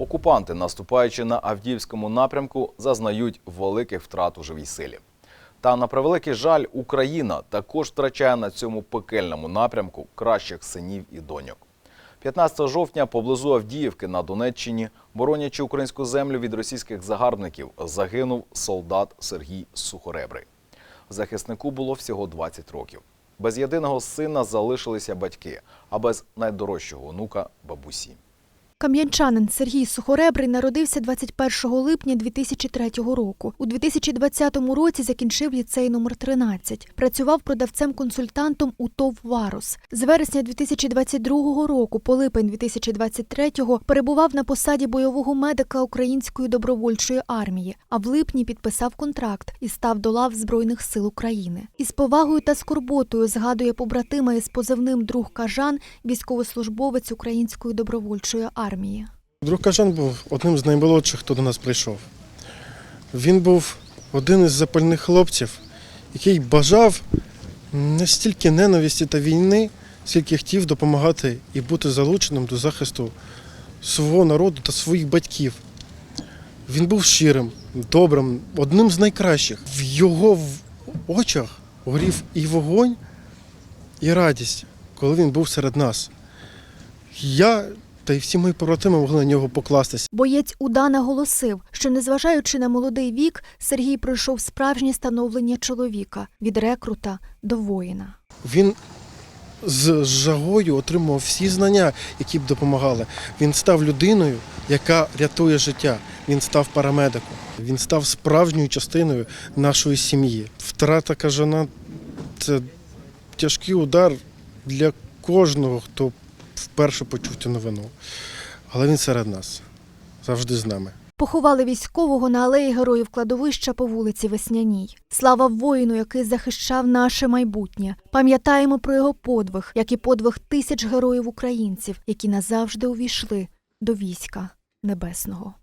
Окупанти, наступаючи на Авдіївському напрямку, зазнають великих втрат у живій силі. Та на превеликий жаль, Україна також втрачає на цьому пекельному напрямку кращих синів і доньок. 15 жовтня поблизу Авдіївки на Донеччині, боронячи українську землю від російських загарбників, загинув солдат Сергій Сухоребрий. Захиснику було всього 20 років. Без єдиного сина залишилися батьки, а без найдорожчого онука бабусі. Кам'янчанин Сергій Сухоребрий народився 21 липня 2003 року. У 2020 році закінчив ліцей номер 13. Працював продавцем-консультантом у ТОВ «Варус». З вересня 2022 року по липень 2023 перебував на посаді бойового медика Української добровольчої армії, а в липні підписав контракт і став до лав Збройних сил України. Із повагою та скорботою згадує побратима із позивним друг Кажан, військовослужбовець Української добровольчої армії. Друг Кажан був одним з наймолодших, хто до нас прийшов. Він був один із запальних хлопців, який бажав не стільки ненависті та війни, скільки хотів допомагати і бути залученим до захисту свого народу та своїх батьків. Він був щирим, добрим, одним з найкращих. В його очах горів і вогонь, і радість, коли він був серед нас. Я та й всі мої побратими могли на нього покластися. Боєць УДА наголосив, що незважаючи на молодий вік, Сергій пройшов справжнє становлення чоловіка від рекрута до воїна. Він з жагою отримував всі знання, які б допомагали. Він став людиною, яка рятує життя. Він став парамедиком. Він став справжньою частиною нашої сім'ї. Втрата кажана це тяжкий удар для кожного, хто вперше почув цю новину. Але він серед нас, завжди з нами. Поховали військового на алеї героїв кладовища по вулиці Весняній. Слава воїну, який захищав наше майбутнє. Пам'ятаємо про його подвиг, як і подвиг тисяч героїв українців, які назавжди увійшли до війська небесного.